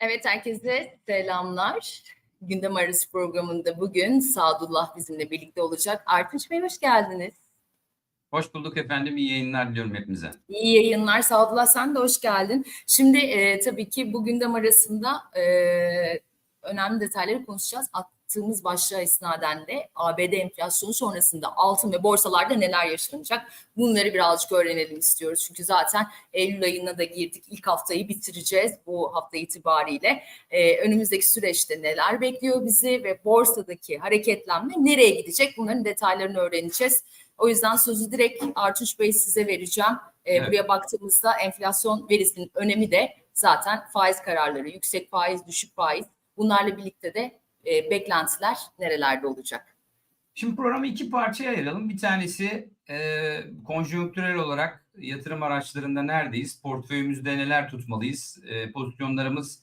Evet herkese selamlar. Gündem Arası programında bugün Sadullah bizimle birlikte olacak. Artunç Bey hoş geldiniz. Hoş bulduk efendim. İyi yayınlar diliyorum hepimize. İyi yayınlar. Sadullah sen de hoş geldin. Şimdi e, tabii ki bu gündem arasında e, önemli detayları konuşacağız. Attığımız başlığa isnaden de ABD enflasyonu sonrasında altın ve borsalarda neler yaşanacak? Bunları birazcık öğrenelim istiyoruz. Çünkü zaten Eylül ayına da girdik. İlk haftayı bitireceğiz bu hafta itibariyle. Ee, önümüzdeki süreçte neler bekliyor bizi ve borsadaki hareketlenme nereye gidecek? Bunların detaylarını öğreneceğiz. O yüzden sözü direkt Artunç Bey size vereceğim. Ee, Evet. Buraya baktığımızda enflasyon verisinin önemi de zaten faiz kararları, yüksek faiz, düşük faiz. Bunlarla birlikte de e, beklentiler nerelerde olacak? Şimdi programı iki parçaya ayıralım. Bir tanesi e, konjonktürel olarak yatırım araçlarında neredeyiz? Portföyümüzde neler tutmalıyız? E, pozisyonlarımız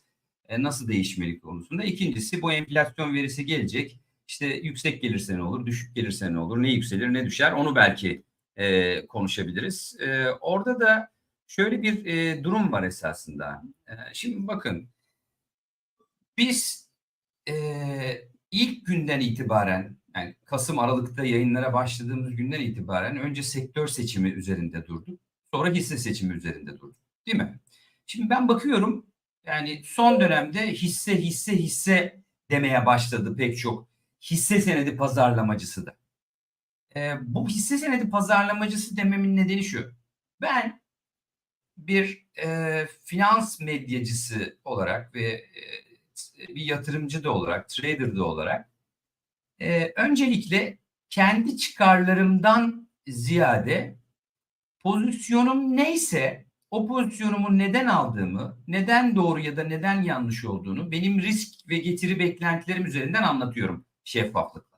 e, nasıl değişmeli konusunda. İkincisi bu enflasyon verisi gelecek. İşte yüksek gelirse ne olur, düşük gelirse ne olur, ne yükselir, ne düşer onu belki e, konuşabiliriz. E, orada da şöyle bir e, durum var esasında. E, şimdi bakın biz e, ilk günden itibaren yani Kasım Aralık'ta yayınlara başladığımız günden itibaren önce sektör seçimi üzerinde durduk. Sonra hisse seçimi üzerinde durduk. Değil mi? Şimdi ben bakıyorum yani son dönemde hisse hisse hisse demeye başladı pek çok hisse senedi pazarlamacısı da. Ee, bu hisse senedi pazarlamacısı dememin nedeni şu. Ben bir e, finans medyacısı olarak ve e, bir yatırımcı da olarak, trader de olarak e, öncelikle kendi çıkarlarımdan ziyade pozisyonum neyse o pozisyonumu neden aldığımı, neden doğru ya da neden yanlış olduğunu benim risk ve getiri beklentilerim üzerinden anlatıyorum şeffaflıkla.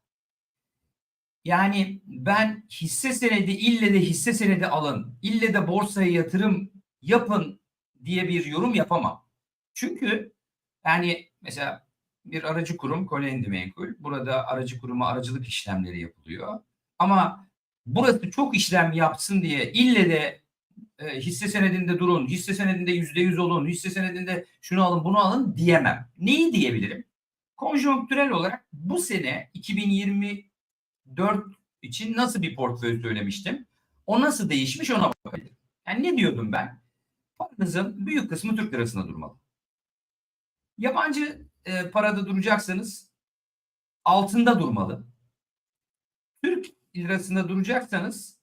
Yani ben hisse senedi ille de hisse senedi alın, ille de borsaya yatırım yapın diye bir yorum yapamam. Çünkü yani mesela bir aracı kurum Colendi Menkul. Burada aracı kuruma aracılık işlemleri yapılıyor. Ama burası çok işlem yapsın diye ille de e, hisse senedinde durun, hisse senedinde yüzde yüz olun, hisse senedinde şunu alın bunu alın diyemem. Neyi diyebilirim? Konjonktürel olarak bu sene 2024 için nasıl bir portföy söylemiştim? O nasıl değişmiş ona bakabilirim. Yani ne diyordum ben? Paranızın büyük kısmı Türk lirasında durmalı. Yabancı e, parada duracaksanız altında durmalı. Türk lirasında duracaksanız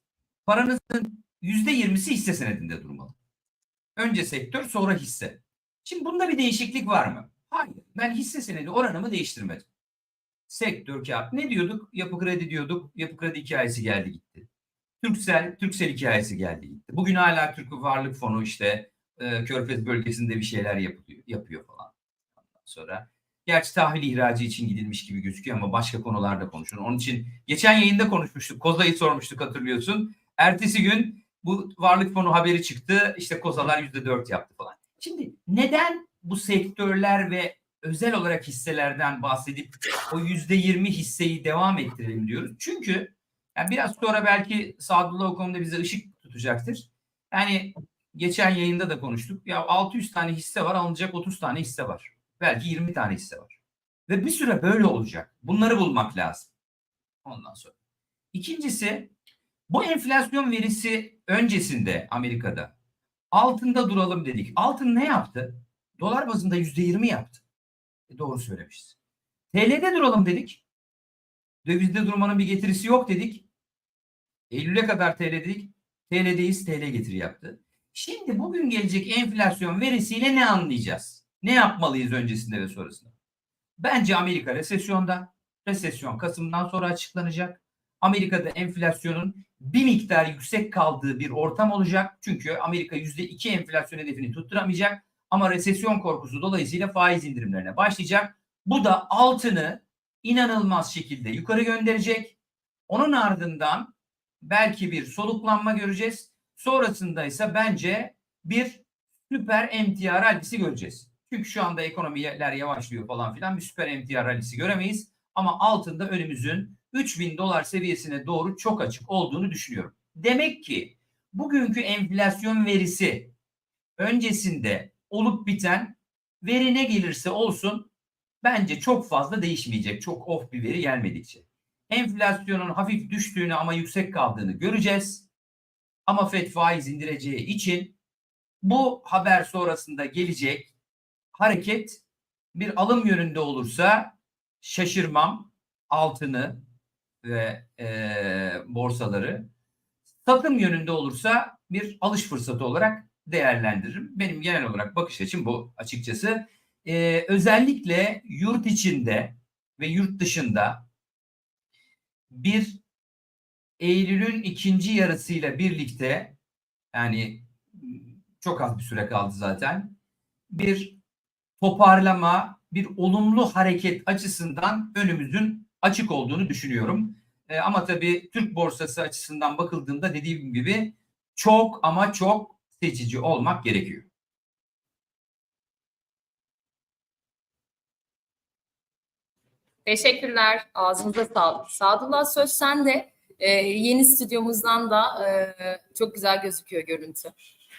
paranızın yüzde yirmisi hisse senedinde durmalı. Önce sektör sonra hisse. Şimdi bunda bir değişiklik var mı? Hayır. Ben hisse senedi oranımı değiştirmedim. Sektör kağıt ne diyorduk? Yapı kredi diyorduk. Yapı kredi hikayesi geldi gitti. Türksel, Türksel hikayesi geldi gitti. Bugün hala Türk Varlık Fonu işte e, Körfez bölgesinde bir şeyler yapıyor, yapıyor falan. Sonra Gerçi tahvil ihracı için gidilmiş gibi gözüküyor ama başka konularda konuşun. Onun için geçen yayında konuşmuştuk. Koza'yı sormuştuk hatırlıyorsun. Ertesi gün bu varlık fonu haberi çıktı. İşte kozalar yüzde dört yaptı falan. Şimdi neden bu sektörler ve özel olarak hisselerden bahsedip o yüzde yirmi hisseyi devam ettirelim diyoruz? Çünkü yani biraz sonra belki Sadullah o konuda bize ışık tutacaktır. Yani geçen yayında da konuştuk. Ya 600 tane hisse var alınacak 30 tane hisse var. Belki 20 tane hisse var. Ve bir süre böyle olacak. Bunları bulmak lazım. Ondan sonra. İkincisi bu enflasyon verisi öncesinde Amerika'da altında duralım dedik. Altın ne yaptı? Dolar bazında yüzde yirmi yaptı. E doğru söylemişiz. TL'de duralım dedik. Dövizde durmanın bir getirisi yok dedik. Eylül'e kadar TL dedik. TL'deyiz TL getiri yaptı. Şimdi bugün gelecek enflasyon verisiyle ne anlayacağız? Ne yapmalıyız öncesinde ve sonrasında? Bence Amerika resesyonda. Resesyon Kasım'dan sonra açıklanacak. Amerika'da enflasyonun bir miktar yüksek kaldığı bir ortam olacak. Çünkü Amerika %2 enflasyon hedefini tutturamayacak. Ama resesyon korkusu dolayısıyla faiz indirimlerine başlayacak. Bu da altını inanılmaz şekilde yukarı gönderecek. Onun ardından belki bir soluklanma göreceğiz. Sonrasında ise bence bir süper emtia rallisi göreceğiz. Çünkü şu anda ekonomiler yavaşlıyor falan filan bir süper emtia rallisi göremeyiz. Ama altında önümüzün 3000 dolar seviyesine doğru çok açık olduğunu düşünüyorum. Demek ki bugünkü enflasyon verisi öncesinde olup biten veri ne gelirse olsun bence çok fazla değişmeyecek. Çok off bir veri gelmedikçe. Enflasyonun hafif düştüğünü ama yüksek kaldığını göreceğiz. Ama FED faiz indireceği için bu haber sonrasında gelecek hareket bir alım yönünde olursa şaşırmam altını ve eee, borsaları. Satım yönünde olursa bir alış fırsatı olarak değerlendiririm. Benim genel olarak bakış açım bu açıkçası. Eee, özellikle yurt içinde ve yurt dışında bir Eylül'ün ikinci yarısıyla birlikte yani çok az bir süre kaldı zaten. Bir toparlama, bir olumlu hareket açısından önümüzün açık olduğunu düşünüyorum. E, ama tabii Türk borsası açısından bakıldığında dediğim gibi çok ama çok seçici olmak gerekiyor. Teşekkürler. Ağzınıza sağlık. Sadullah söz sende. Ee, yeni stüdyomuzdan da e, çok güzel gözüküyor görüntü.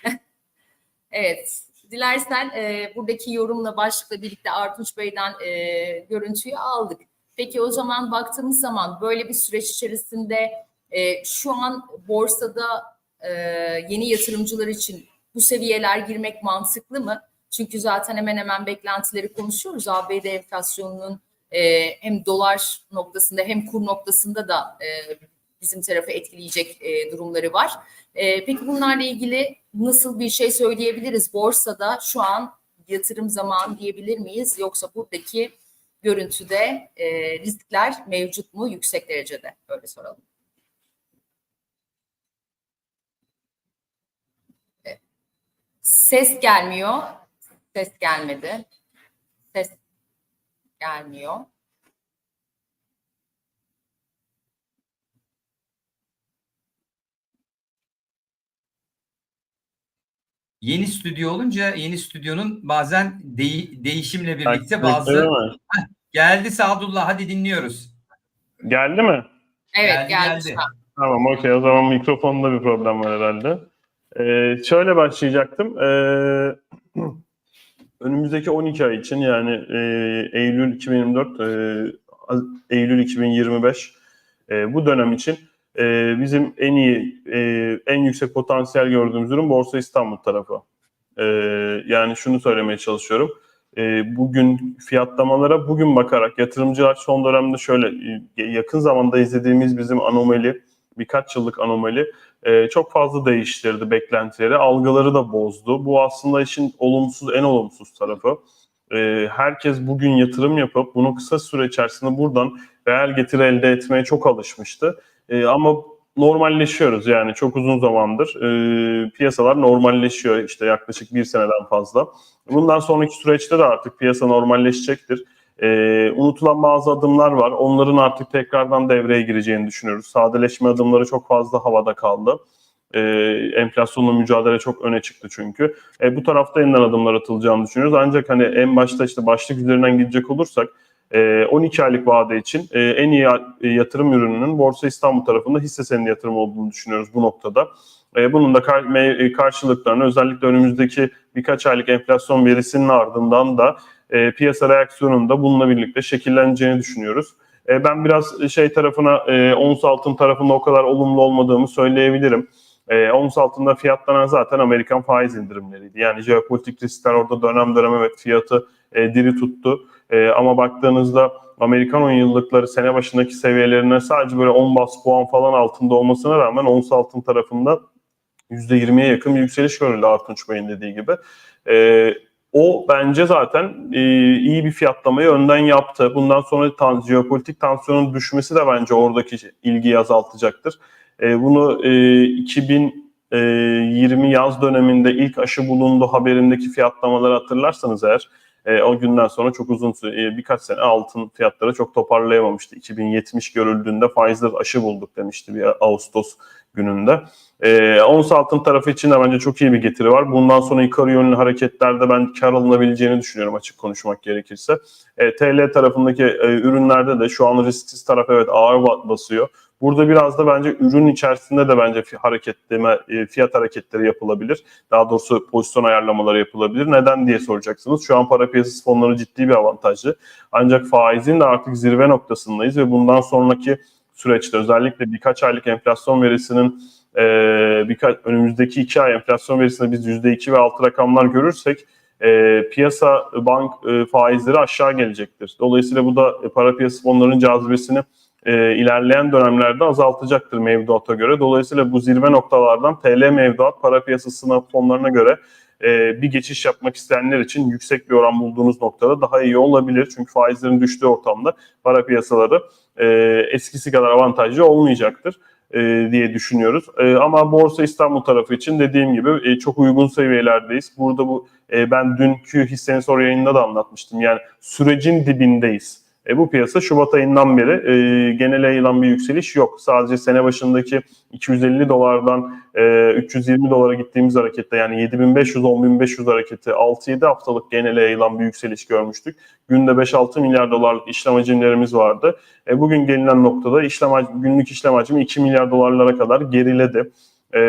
evet. Dilersen e, buradaki yorumla başlıkla birlikte Artunç Bey'den e, görüntüyü aldık. Peki o zaman baktığımız zaman böyle bir süreç içerisinde e, şu an borsada e, yeni yatırımcılar için bu seviyeler girmek mantıklı mı? Çünkü zaten hemen hemen beklentileri konuşuyoruz. ABD enflasyonunun e, hem dolar noktasında hem kur noktasında da e, bizim tarafı etkileyecek e, durumları var. E, peki bunlarla ilgili nasıl bir şey söyleyebiliriz? Borsada şu an yatırım zamanı diyebilir miyiz? Yoksa buradaki görüntüde e, riskler mevcut mu yüksek derecede? Öyle soralım. Ses gelmiyor. Ses gelmedi. Ses gelmiyor. Yeni stüdyo olunca yeni stüdyonun bazen deği- değişimle birlikte bazı mu? geldi Sadullah hadi dinliyoruz. Geldi mi? Evet Geldi, geldi. Tamam okey o zaman mikrofonda bir problem var herhalde. Ee, şöyle başlayacaktım. Ee, önümüzdeki 12 ay için yani e, Eylül 2024, e, Eylül 2025 e, bu dönem için e, bizim en iyi, e, en yüksek potansiyel gördüğümüz ürün Borsa İstanbul tarafı. E, yani şunu söylemeye çalışıyorum. E, bugün fiyatlamalara bugün bakarak yatırımcılar son dönemde şöyle e, yakın zamanda izlediğimiz bizim anomali birkaç yıllık anomali e, çok fazla değiştirdi beklentileri, algıları da bozdu. Bu aslında işin olumsuz, en olumsuz tarafı. E, herkes bugün yatırım yapıp bunu kısa süre içerisinde buradan reel getiri elde etmeye çok alışmıştı. E, ama normalleşiyoruz yani çok uzun zamandır. E, piyasalar normalleşiyor işte yaklaşık bir seneden fazla. Bundan sonraki süreçte de artık piyasa normalleşecektir. Ee, unutulan bazı adımlar var. Onların artık tekrardan devreye gireceğini düşünüyoruz. Sadeleşme adımları çok fazla havada kaldı. Ee, enflasyonla mücadele çok öne çıktı çünkü. Ee, bu tarafta yeniden adımlar atılacağını düşünüyoruz. Ancak hani en başta işte başlık üzerinden gidecek olursak e, 12 aylık vade için e, en iyi e, yatırım ürününün Borsa İstanbul tarafında hisse senedi yatırım olduğunu düşünüyoruz bu noktada. E, bunun da me- karşılıklarını özellikle önümüzdeki birkaç aylık enflasyon verisinin ardından da e, piyasa reaksiyonunda bununla birlikte şekilleneceğini düşünüyoruz. E, ben biraz şey tarafına, e, ons altın tarafında o kadar olumlu olmadığımı söyleyebilirim. E, ons altında fiyatlanan zaten Amerikan faiz indirimleriydi. Yani jeopolitik riskler orada dönem dönem evet fiyatı e, diri tuttu. E, ama baktığınızda Amerikan 10 yıllıkları sene başındaki seviyelerine sadece böyle 10 bas puan falan altında olmasına rağmen ons altın tarafında %20'ye yakın bir yükseliş görüldü Artunç Bey'in dediği gibi. E, o bence zaten e, iyi bir fiyatlamayı önden yaptı. Bundan sonra tan jeopolitik tansiyonun düşmesi de bence oradaki ilgiyi azaltacaktır. E, bunu e, 2020 yaz döneminde ilk aşı bulundu haberindeki fiyatlamaları hatırlarsanız eğer e, o günden sonra çok uzun süre, e, birkaç sene altın fiyatları çok toparlayamamıştı. 2070 görüldüğünde faizler aşı bulduk demişti bir Ağustos gününde. E, ons altın tarafı için de bence çok iyi bir getiri var. Bundan sonra yukarı yönlü hareketlerde ben kar alınabileceğini düşünüyorum açık konuşmak gerekirse. E, TL tarafındaki e, ürünlerde de şu an risksiz taraf evet ağır basıyor. Burada biraz da bence ürün içerisinde de bence hareketleme, e, fiyat hareketleri yapılabilir. Daha doğrusu pozisyon ayarlamaları yapılabilir. Neden diye soracaksınız. Şu an para piyasası fonları ciddi bir avantajlı. Ancak faizin de artık zirve noktasındayız ve bundan sonraki süreçte özellikle birkaç aylık enflasyon verisinin e, birkaç önümüzdeki iki ay enflasyon verisinde biz %2 ve altı rakamlar görürsek e, piyasa bank e, faizleri aşağı gelecektir. Dolayısıyla bu da e, para piyasası fonlarının cazibesini e, ilerleyen dönemlerde azaltacaktır mevduata göre. Dolayısıyla bu zirve noktalardan TL mevduat para piyasasına fonlarına göre e, bir geçiş yapmak isteyenler için yüksek bir oran bulduğunuz noktada daha iyi olabilir. Çünkü faizlerin düştüğü ortamda para piyasaları e, eskisi kadar avantajlı olmayacaktır e, diye düşünüyoruz. E, ama Borsa İstanbul tarafı için dediğim gibi e, çok uygun seviyelerdeyiz. Burada bu ben dünkü hisseni soru yayında da anlatmıştım. Yani sürecin dibindeyiz. E, bu piyasa Şubat ayından beri e, genel yayılan bir yükseliş yok. Sadece sene başındaki 250 dolardan e, 320 dolara gittiğimiz harekette yani 7500-10500 hareketi 6-7 haftalık genel yayılan bir yükseliş görmüştük. Günde 5-6 milyar dolarlık işlem hacimlerimiz vardı. E, bugün gelinen noktada işlem günlük işlem hacmi 2 milyar dolarlara kadar geriledi. E,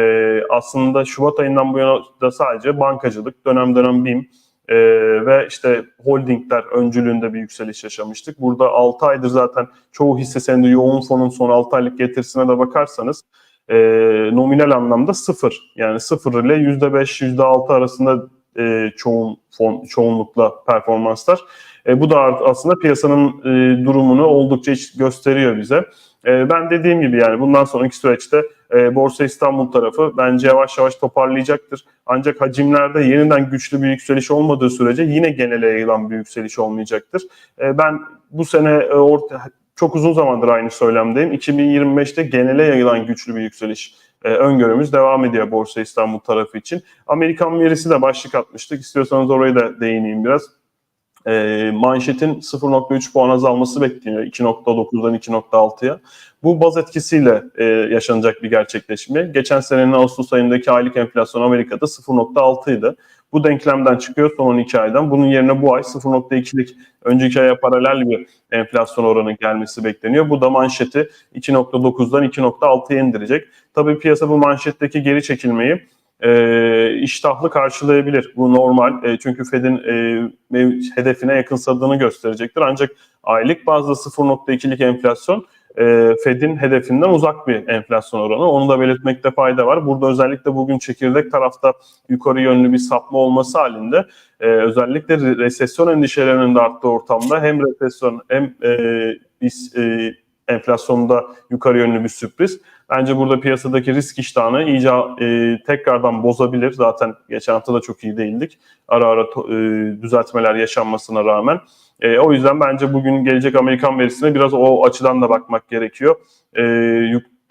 aslında Şubat ayından bu yana da sadece bankacılık, dönem dönem BİM, ee, ve işte holdingler öncülüğünde bir yükseliş yaşamıştık. Burada 6 aydır zaten çoğu hisse senedi yoğun fonun son 6 aylık getirisine de bakarsanız e, nominal anlamda sıfır. Yani sıfır ile %5, %6 arasında e, çoğun fon, çoğunlukla performanslar. E, bu da aslında piyasanın e, durumunu oldukça gösteriyor bize. E, ben dediğim gibi yani bundan sonraki süreçte e, Borsa İstanbul tarafı bence yavaş yavaş toparlayacaktır. Ancak hacimlerde yeniden güçlü bir yükseliş olmadığı sürece yine genele yayılan bir yükseliş olmayacaktır. E, ben bu sene e, orta, çok uzun zamandır aynı söylemdeyim. 2025'te genele yayılan güçlü bir yükseliş e, öngörümüz devam ediyor Borsa İstanbul tarafı için. Amerikan verisi de başlık atmıştık. İstiyorsanız orayı da değineyim biraz. E, manşetin 0.3 puan azalması bekleniyor 2.9'dan 2.6'ya. Bu baz etkisiyle e, yaşanacak bir gerçekleşme. Geçen senenin Ağustos ayındaki aylık enflasyon Amerika'da 0.6 idi. Bu denklemden çıkıyor son 12 aydan. Bunun yerine bu ay 0.2'lik önceki aya paralel bir enflasyon oranı gelmesi bekleniyor. Bu da manşeti 2.9'dan 2.6'ya indirecek. Tabii piyasa bu manşetteki geri çekilmeyi e, iştahlı karşılayabilir. Bu normal. E, çünkü Fed'in e, hedefine yakınsadığını gösterecektir. Ancak aylık bazda 0.2'lik enflasyon e, Fed'in hedefinden uzak bir enflasyon oranı. Onu da belirtmekte fayda var. Burada özellikle bugün çekirdek tarafta yukarı yönlü bir sapma olması halinde e, özellikle re- resesyon endişelerinin de arttığı ortamda hem resesyon hem e, is- e, enflasyonda yukarı yönlü bir sürpriz. Bence burada piyasadaki risk iştahını iyice e, tekrardan bozabilir. Zaten geçen hafta da çok iyi değildik. Ara ara e, düzeltmeler yaşanmasına rağmen. E, o yüzden bence bugün gelecek Amerikan verisine biraz o açıdan da bakmak gerekiyor. E,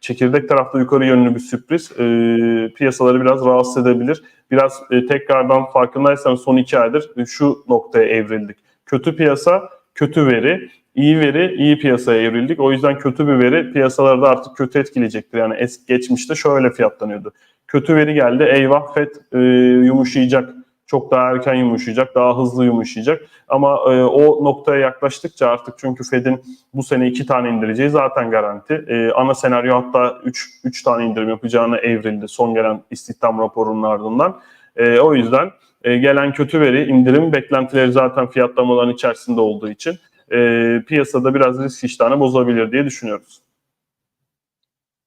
çekirdek tarafta yukarı yönlü bir sürpriz e, piyasaları biraz rahatsız edebilir. Biraz e, tekrardan farkındaysanız son iki aydır şu noktaya evrildik. Kötü piyasa, kötü veri, iyi veri, iyi piyasaya evrildik. O yüzden kötü bir veri piyasaları da artık kötü etkileyecektir. Yani es geçmişte şöyle fiyatlanıyordu. Kötü veri geldi, eyvah FED e, yumuşayacak çok daha erken yumuşayacak, daha hızlı yumuşayacak. Ama e, o noktaya yaklaştıkça artık çünkü Fed'in bu sene iki tane indireceği zaten garanti. E, ana senaryo hatta üç, üç tane indirim yapacağına evrildi son gelen istihdam raporunun ardından. E, o yüzden e, gelen kötü veri, indirim beklentileri zaten fiyatlamaların içerisinde olduğu için e, piyasada biraz risk iştahını bozabilir diye düşünüyoruz.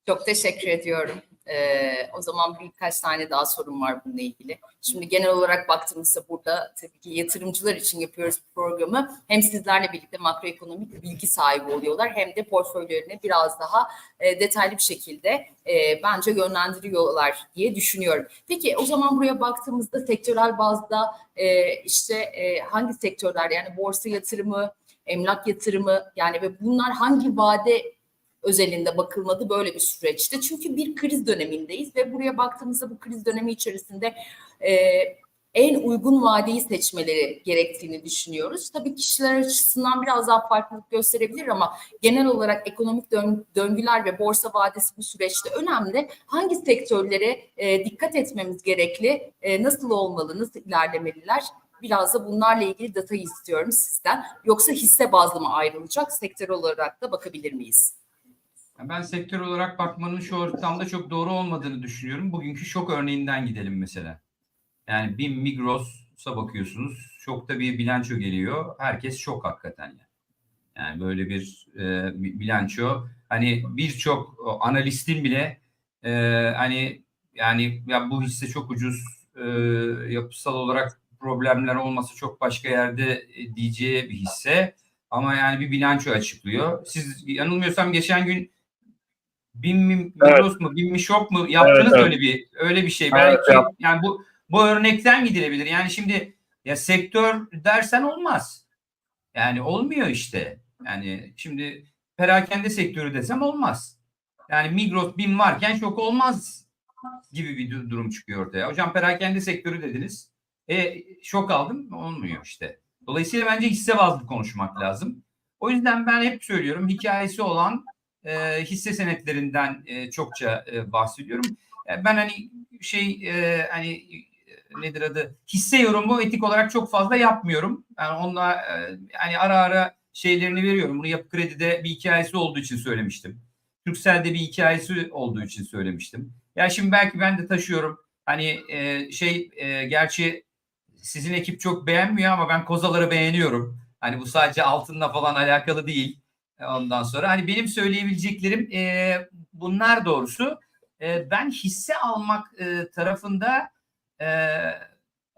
Çok teşekkür ediyorum. Ee, o zaman birkaç tane daha sorum var bununla ilgili. Şimdi genel olarak baktığımızda burada tabii ki yatırımcılar için yapıyoruz bu programı. Hem sizlerle birlikte makroekonomik bilgi sahibi oluyorlar hem de portföylerini biraz daha e, detaylı bir şekilde e, bence yönlendiriyorlar diye düşünüyorum. Peki o zaman buraya baktığımızda sektörel bazda e, işte e, hangi sektörler yani borsa yatırımı, emlak yatırımı yani ve bunlar hangi vade özelinde bakılmadı böyle bir süreçte. Çünkü bir kriz dönemindeyiz ve buraya baktığımızda bu kriz dönemi içerisinde e, en uygun vadeyi seçmeleri gerektiğini düşünüyoruz. Tabii kişiler açısından biraz daha farklılık gösterebilir ama genel olarak ekonomik dön- döngüler ve borsa vadesi bu süreçte önemli. Hangi sektörlere e, dikkat etmemiz gerekli? E, nasıl olmalı? Nasıl ilerlemeliler? Biraz da bunlarla ilgili datayı istiyorum sizden. Yoksa hisse bazlı mı ayrılacak? Sektör olarak da bakabilir miyiz? Ben sektör olarak bakmanın şu ortamda çok doğru olmadığını düşünüyorum. Bugünkü şok örneğinden gidelim mesela. Yani bir Migros'a bakıyorsunuz. Şokta bir bilanço geliyor. Herkes şok hakikaten yani. Yani böyle bir e, bi- bilanço hani birçok analistin bile e, hani yani ya bu hisse çok ucuz e, yapısal olarak problemler olması çok başka yerde e, diyeceği bir hisse ama yani bir bilanço açıklıyor. Siz yanılmıyorsam geçen gün bin mi Migros mu bin mi şok mu yaptınız Evet, evet. öyle bir öyle bir şey. Evet, Belki yaptım. yani bu bu örnekten gidilebilir. Yani şimdi ya sektör dersen olmaz. Yani olmuyor işte. Yani şimdi perakende sektörü desem olmaz. Yani Migros bin varken şok olmaz gibi bir du- durum çıkıyor ortaya. Hocam perakende sektörü dediniz. E şok aldım olmuyor işte. Dolayısıyla bence hisse bazlı konuşmak lazım. O yüzden ben hep söylüyorum hikayesi olan e, hisse senetlerinden e, çokça e, bahsediyorum. E, ben hani şey e, hani e, nedir adı hisse yorumu etik olarak çok fazla yapmıyorum. Yani onunla e, yani ara ara şeylerini veriyorum. Bunu yapı kredide bir hikayesi olduğu için söylemiştim. Türkcell'de bir hikayesi olduğu için söylemiştim. Ya şimdi belki ben de taşıyorum. Hani e, şey e, gerçi sizin ekip çok beğenmiyor ama ben kozaları beğeniyorum. Hani bu sadece altınla falan alakalı değil. E, Ondan sonra hani benim söyleyebileceklerim e, bunlar doğrusu. E, ben hisse almak e, tarafında e,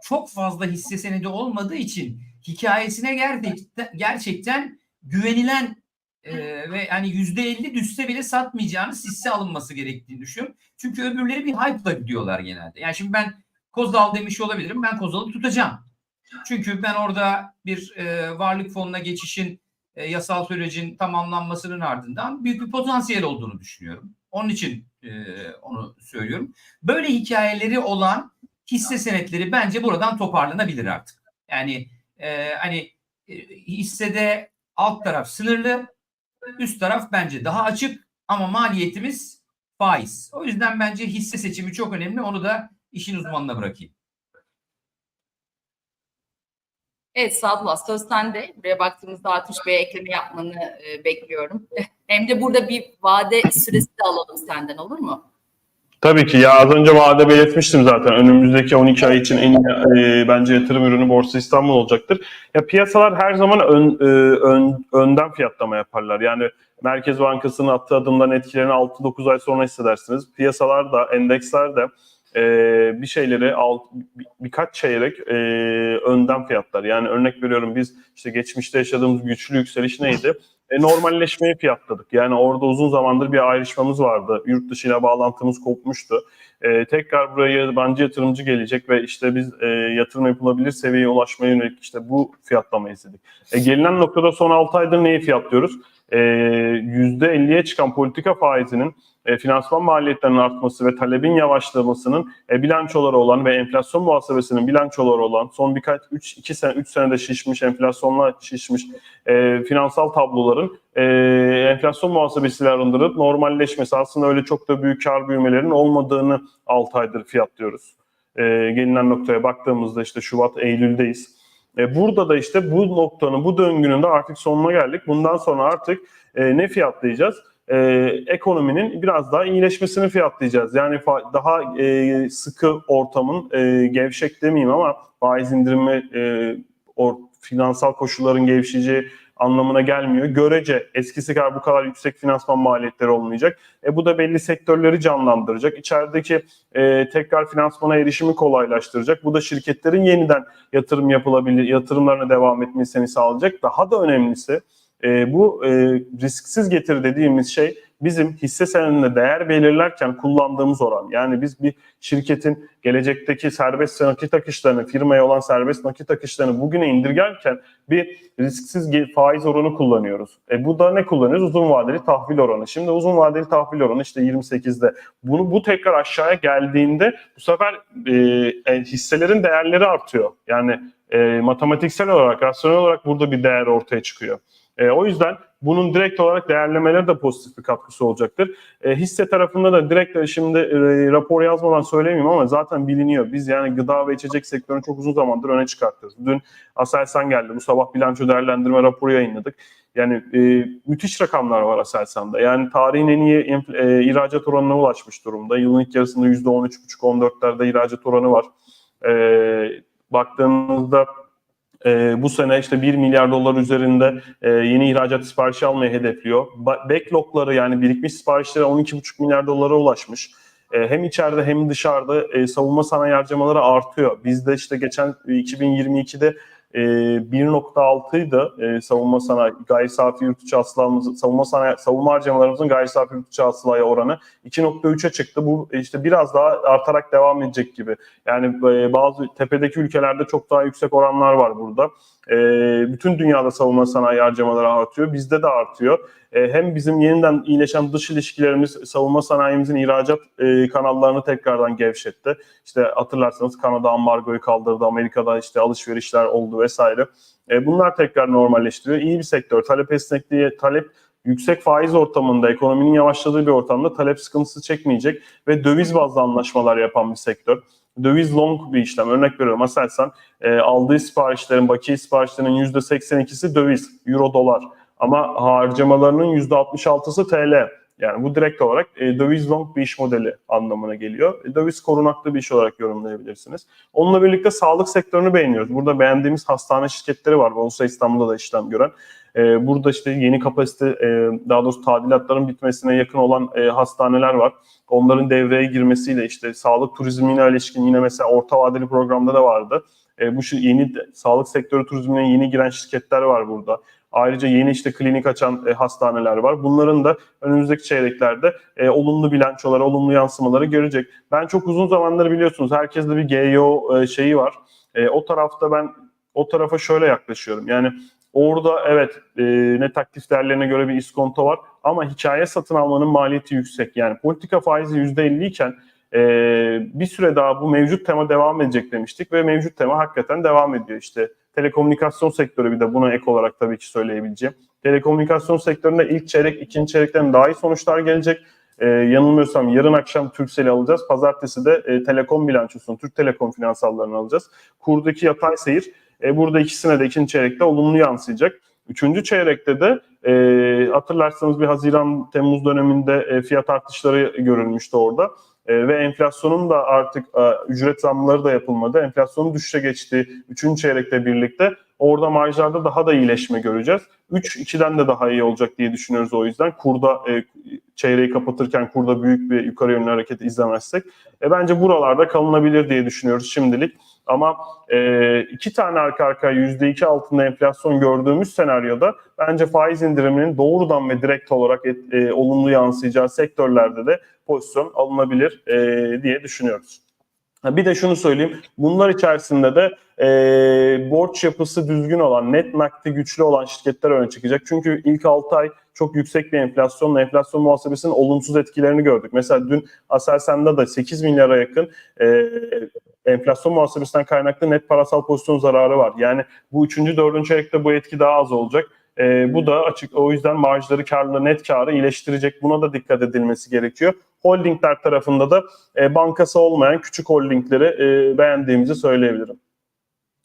çok fazla hisse senedi olmadığı için hikayesine gerçekten, gerçekten güvenilen e, ve hani yüzde elli düşse bile satmayacağınız hisse alınması gerektiğini düşünüyorum. Çünkü öbürleri bir hype'la gidiyorlar genelde. Yani şimdi ben Kozal demiş olabilirim. Ben Kozal'ı tutacağım. Çünkü ben orada bir e, varlık fonuna geçişin e, yasal sürecin tamamlanmasının ardından büyük bir potansiyel olduğunu düşünüyorum. Onun için e, onu söylüyorum. Böyle hikayeleri olan hisse senetleri bence buradan toparlanabilir artık. Yani e, hani e, hissede alt taraf sınırlı, üst taraf bence daha açık ama maliyetimiz faiz. O yüzden bence hisse seçimi çok önemli. Onu da işin uzmanına bırakayım. Evet Sadullah söz sende. Buraya baktığımızda Artuş Bey'e ekleme yapmanı e, bekliyorum. Hem de burada bir vade süresi de alalım senden olur mu? Tabii ki ya az önce vade belirtmiştim zaten. Önümüzdeki 12 ay için en iyi e, bence yatırım ürünü Borsa İstanbul olacaktır. Ya piyasalar her zaman ön, e, ön, önden fiyatlama yaparlar. Yani Merkez Bankası'nın attığı adımların etkilerini 6-9 ay sonra hissedersiniz. Piyasalar da, endeksler de e, bir şeyleri alt, bir- birkaç çeyrek e, önden fiyatlar. Yani örnek veriyorum biz işte geçmişte yaşadığımız güçlü yükseliş neydi? E, normalleşmeyi fiyatladık. Yani orada uzun zamandır bir ayrışmamız vardı. Yurt dışıyla bağlantımız kopmuştu. E, tekrar buraya yabancı yatırımcı gelecek ve işte biz e, yatırım yapılabilir seviyeye ulaşmaya yönelik işte bu fiyatlamayı istedik. E, gelinen noktada son 6 aydır neyi fiyatlıyoruz? E, %50'ye çıkan politika faizinin e, finansman maliyetlerinin artması ve talebin yavaşlamasının e, bilançoları olan ve enflasyon muhasebesinin bilançoları olan son birkaç 3 2 sene 3 senede şişmiş enflasyonla şişmiş e, finansal tabloların e, enflasyon muhasebesiyle arındırıp normalleşmesi aslında öyle çok da büyük kar büyümelerinin olmadığını 6 aydır fiyatlıyoruz. E, gelinen noktaya baktığımızda işte Şubat, Eylül'deyiz. E, burada da işte bu noktanın, bu döngünün de artık sonuna geldik. Bundan sonra artık e, ne fiyatlayacağız? E, ekonominin biraz daha iyileşmesini fiyatlayacağız. Yani daha e, sıkı ortamın, e, gevşek demeyeyim ama faiz indirimi, e, or, finansal koşulların gevşeyeceği anlamına gelmiyor. Görece eskisi kadar bu kadar yüksek finansman maliyetleri olmayacak. E, bu da belli sektörleri canlandıracak. İçerideki e, tekrar finansmana erişimi kolaylaştıracak. Bu da şirketlerin yeniden yatırım yapılabilir, yatırımlarına devam etmesini sağlayacak. Daha da önemlisi e, bu e, risksiz getir dediğimiz şey bizim hisse senedinde değer belirlerken kullandığımız oran. Yani biz bir şirketin gelecekteki serbest nakit akışlarını, firmaya olan serbest nakit akışlarını bugüne indirgerken bir risksiz faiz oranı kullanıyoruz. E bu da ne kullanıyoruz? Uzun vadeli tahvil oranı. Şimdi uzun vadeli tahvil oranı işte 28'de. Bunu bu tekrar aşağıya geldiğinde bu sefer e, e, hisselerin değerleri artıyor. Yani e, matematiksel olarak, rasyonel olarak burada bir değer ortaya çıkıyor. E, o yüzden bunun direkt olarak değerlemeleri de pozitif bir katkısı olacaktır. E, hisse tarafında da direkt de şimdi e, rapor yazmadan söyleyeyim ama zaten biliniyor. Biz yani gıda ve içecek sektörünü çok uzun zamandır öne çıkartıyoruz. Dün Aselsan geldi. Bu sabah bilanço değerlendirme raporu yayınladık. Yani e, müthiş rakamlar var Aselsan'da. Yani tarihin en iyi e, ihracat oranına ulaşmış durumda. Yılın ilk yarısında %13,5-14'lerde ihracat oranı var. E, baktığınızda e, bu sene işte 1 milyar dolar üzerinde e, yeni ihracat siparişi almayı hedefliyor. Ba- Backlogları yani birikmiş siparişleri 12,5 milyar dolara ulaşmış. E, hem içeride hem dışarıda e, savunma sanayi harcamaları artıyor. Bizde işte geçen e, 2022'de e, 1.6'ydı e, savunma sanayi gayri safi yurt içi hasılamız savunma sanayi savunma harcamalarımızın gayri safi yurt içi hasılaya oranı 2.3'e çıktı. Bu e, işte biraz daha artarak devam edecek gibi. Yani e, bazı tepedeki ülkelerde çok daha yüksek oranlar var burada. E, bütün dünyada savunma sanayi harcamaları artıyor. Bizde de artıyor. E, hem bizim yeniden iyileşen dış ilişkilerimiz savunma sanayimizin ihracat e, kanallarını tekrardan gevşetti. İşte hatırlarsanız Kanada ambargoyu kaldırdı, Amerika'da işte alışverişler oldu vesaire. E, bunlar tekrar normalleştiriyor. İyi bir sektör. Talep esnekliği, talep yüksek faiz ortamında, ekonominin yavaşladığı bir ortamda talep sıkıntısı çekmeyecek ve döviz bazlı anlaşmalar yapan bir sektör. Döviz long bir işlem. Örnek veriyorum Aselsan e, aldığı siparişlerin, bakiye siparişlerinin %82'si döviz, euro, dolar. Ama harcamalarının %66'sı TL. Yani bu direkt olarak e, döviz long bir iş modeli anlamına geliyor. E, döviz korunaklı bir iş olarak yorumlayabilirsiniz. Onunla birlikte sağlık sektörünü beğeniyoruz. Burada beğendiğimiz hastane şirketleri var. Borsa İstanbul'da da işlem gören. E, burada işte yeni kapasite, e, daha doğrusu tadilatların bitmesine yakın olan e, hastaneler var. Onların devreye girmesiyle işte sağlık turizmine ilişkin yine mesela orta vadeli programda da vardı. E, bu yeni sağlık sektörü turizmine yeni giren şirketler var burada. Ayrıca yeni işte klinik açan e, hastaneler var. Bunların da önümüzdeki çeyreklerde olumlu bilançoları, olumlu yansımaları görecek. Ben çok uzun zamandır biliyorsunuz herkeste bir GEO şeyi var. O tarafta ben o tarafa şöyle yaklaşıyorum. Yani orada evet e, net aktif değerlerine göre bir iskonto var ama hikaye satın almanın maliyeti yüksek. Yani politika faizi %50 iken e, bir süre daha bu mevcut tema devam edecek demiştik ve mevcut tema hakikaten devam ediyor. İşte telekomünikasyon sektörü bir de buna ek olarak tabii ki söyleyebileceğim. Telekomünikasyon sektöründe ilk çeyrek, ikinci çeyrekten daha iyi sonuçlar gelecek. Ee, yanılmıyorsam yarın akşam Turkcell'i alacağız. Pazartesi de e, Telekom bilançosunu, Türk Telekom finansallarını alacağız. Kurdaki yatay seyir e, burada ikisine de ikinci çeyrekte olumlu yansıyacak. Üçüncü çeyrekte de e, hatırlarsanız bir Haziran-Temmuz döneminde e, fiyat artışları görülmüştü orada. E, ve enflasyonun da artık e, ücret zamları da yapılmadı. Enflasyonun düşüşe geçtiği üçüncü çeyrekle birlikte orada marjlarda daha da iyileşme göreceğiz. 3-2'den de daha iyi olacak diye düşünüyoruz o yüzden. Kurda e, çeyreği kapatırken kurda büyük bir yukarı yönlü hareket izlemezsek. E, bence buralarda kalınabilir diye düşünüyoruz şimdilik. Ama e, iki tane arka arkaya %2 altında enflasyon gördüğümüz senaryoda bence faiz indiriminin doğrudan ve direkt olarak et, e, olumlu yansıyacağı sektörlerde de pozisyon alınabilir e, diye düşünüyoruz. Bir de şunu söyleyeyim. Bunlar içerisinde de e, borç yapısı düzgün olan, net nakdi güçlü olan şirketler öne çıkacak. Çünkü ilk 6 ay çok yüksek bir enflasyonla enflasyon muhasebesinin olumsuz etkilerini gördük. Mesela dün Aselsan'da da 8 milyara yakın e, enflasyon muhasebesinden kaynaklı net parasal pozisyon zararı var. Yani bu 3. 4. çeyrekte bu etki daha az olacak. E, bu da açık. O yüzden marjları, karlı, net karı iyileştirecek. Buna da dikkat edilmesi gerekiyor. Holdingler tarafında da e, bankası olmayan küçük holdingleri e, beğendiğimizi söyleyebilirim.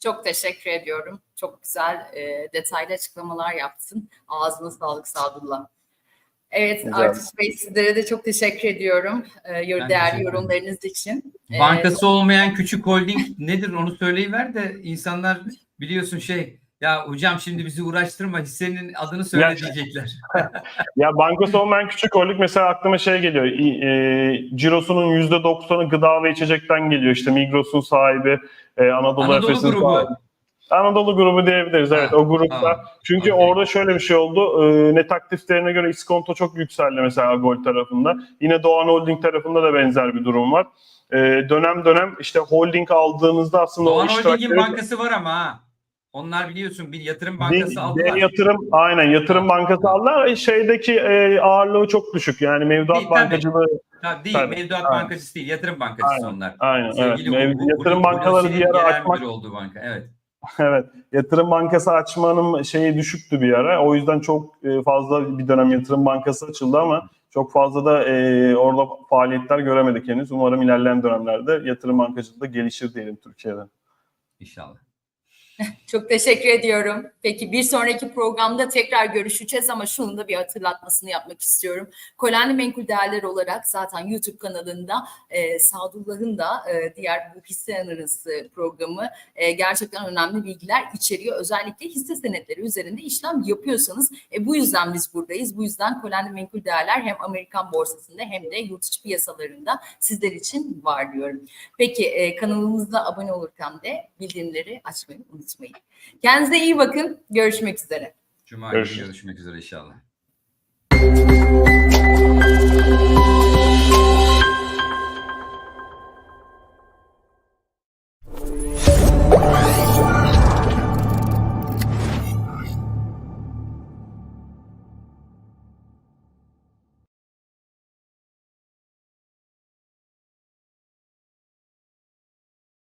Çok teşekkür ediyorum. Çok güzel e, detaylı açıklamalar yaptın. Ağzına sağlık Sadullah. Evet Rica Artus Bey sizlere de çok teşekkür ediyorum. E, yor- Ben değerli yorumlarınız için. E, Bankası olmayan küçük holding nedir onu söyleyiver de insanlar biliyorsun şey ya hocam şimdi bizi uğraştırma hissenin adını söyle Ya- diyecekler. Ya bankası olmayan küçük holding mesela aklıma şey geliyor. E, cirosunun %90'ı gıda ve içecekten geliyor. İşte Migros'un sahibi, e, Anadolu, Anadolu Efes'in grubu. sahibi. Anadolu grubu diyebiliriz evet Ha, o grupta. tamam. Çünkü Okey. orada şöyle bir şey oldu. E, net aktiflerine göre iskonto çok yükseldi mesela Gol tarafında. Yine Doğan Holding tarafında da benzer bir durum var. E, dönem dönem işte holding aldığınızda aslında Doğan o Holding'in iştirakleri... bankası var ama ha. Onlar biliyorsun bir yatırım bankası D- aldılar. D yatırım aynen yatırım bankası aldılar. Şeydeki e, ağırlığı çok düşük. Yani mevduat Değil, tabii. bankacılığı Ha, değil Tabii. mevduat Aynen. bankacısı değil yatırım bankacısı onlar. aynen evet. Sevgili Mev- Hu- Hu- yatırım bankaları bir genel açmak olduğu banka evet. Evet, yatırım bankası açmanın şeyi düşüktü bir ara. O yüzden çok e, fazla bir dönem yatırım bankası açıldı ama çok fazla da e, orada faaliyetler göremedik henüz. Umarım ilerleyen dönemlerde yatırım bankacılığı da gelişir diyelim Türkiye'de. İnşallah. Çok teşekkür ediyorum. Peki bir sonraki programda tekrar görüşeceğiz ama şunun da bir hatırlatmasını yapmak istiyorum. Kolenli Menkul Değerler olarak zaten YouTube kanalında e, Sadullah'ın da e, diğer bu hisse analizi programı e, gerçekten önemli bilgiler içeriyor. Özellikle hisse senetleri üzerinde işlem yapıyorsanız e, bu yüzden biz buradayız. Bu yüzden Kolenli Menkul Değerler hem Amerikan borsasında hem de yurt içi piyasalarında sizler için var diyorum. Peki e, kanalımıza abone olurken de bildirimleri açmayı unutmayın. Kendinize iyi bakın. Görüşmek üzere. Cuma görüşmek üzere inşallah.